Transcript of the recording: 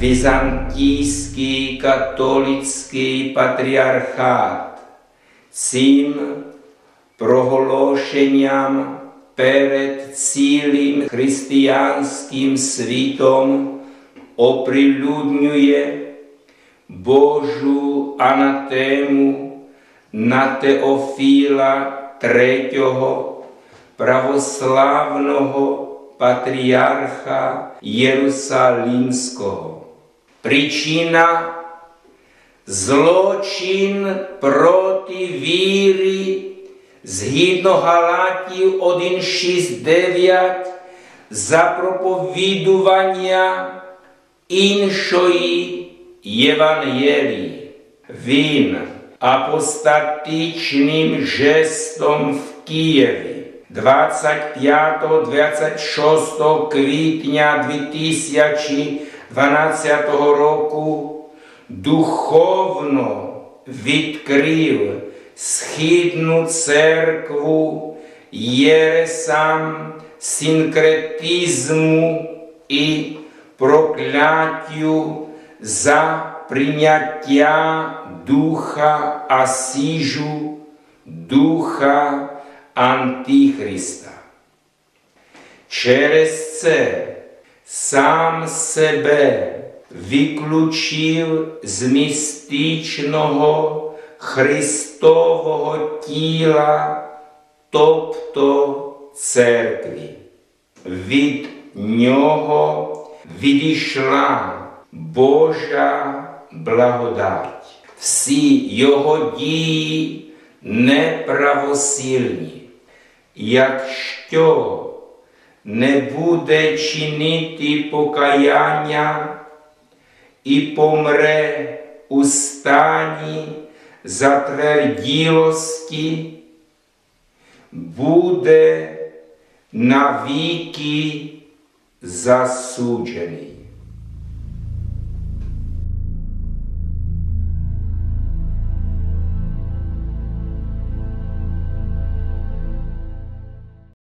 Vizantijský katolický patriarchát cím prohlášeniam pred cílim christianským svitom opriľudňuje Božú anatému na Teofíla III. pravoslávnoho patriarcha Jerusalimského. Príčina zločin proti víry zhідно Галатів 1.6.9 за проповідування іншої Євангелії. Він апостатичним жестом в Києві 25-26 квітня 2012 року духовно відкрив східну церкву єресам синкретизму і прокляттю за прийняття духа Асіжу, духа Антихриста. Через це сам себе виключив з містичного Христового тіла, тобто церкві. Від нього відійшла Божа благодать. Всі його дії неправосильні. Якщо ne bude činiti pokajanja i pomre u stanji zatvrdilosti, bude na viki zasuđeni.